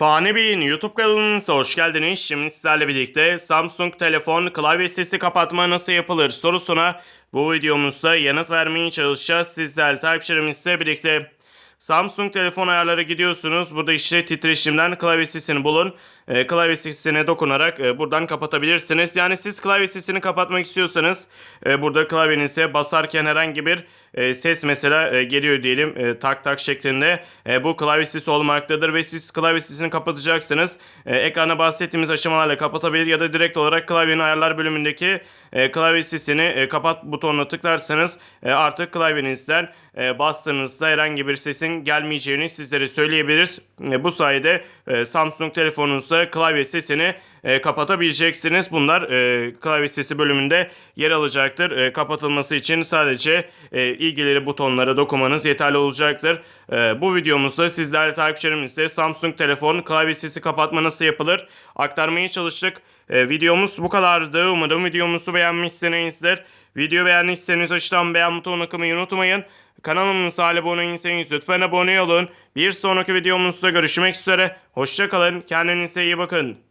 Fani Bey'in YouTube kanalınıza hoş geldiniz. Şimdi sizlerle birlikte Samsung telefon klavye sesi kapatma nasıl yapılır sorusuna bu videomuzda yanıt vermeye çalışacağız. Sizler takipçilerimizle birlikte Samsung telefon ayarları gidiyorsunuz. Burada işte titreşimden klavye sesini bulun. E, klavye sesine dokunarak e, buradan kapatabilirsiniz. Yani siz klavye sesini kapatmak istiyorsanız e, burada klavyenize basarken herhangi bir e, ses mesela e, geliyor diyelim e, tak tak şeklinde. E, bu klavye sesi olmaktadır ve siz klavye sesini kapatacaksınız. E, ekranda bahsettiğimiz aşamalarla kapatabilir ya da direkt olarak klavyenin ayarlar bölümündeki e, klavye sesini e, kapat butonuna tıklarsanız e, artık klavyenizden e, bastığınızda herhangi bir sesin gelmeyeceğini sizlere söyleyebiliriz. E, bu sayede e, Samsung telefonunuzda klavye sesini e, kapatabileceksiniz. Bunlar e, klavye sesi bölümünde yer alacaktır. E, kapatılması için sadece e, ilgileri butonlara dokunmanız yeterli olacaktır. E, bu videomuzda sizlerle takipçilerimizle Samsung telefon klavye sesi kapatma nasıl yapılır aktarmaya çalıştık. E, videomuz bu kadardı. Umarım videomuzu beğenmişsinizdir. Video beğendiyseniz aşağıdan beğen butonuna tıklamayı unutmayın. Kanalımıza abone değilseniz lütfen abone olun. Bir sonraki videomuzda görüşmek üzere. Hoşçakalın. Kendinize iyi bakın.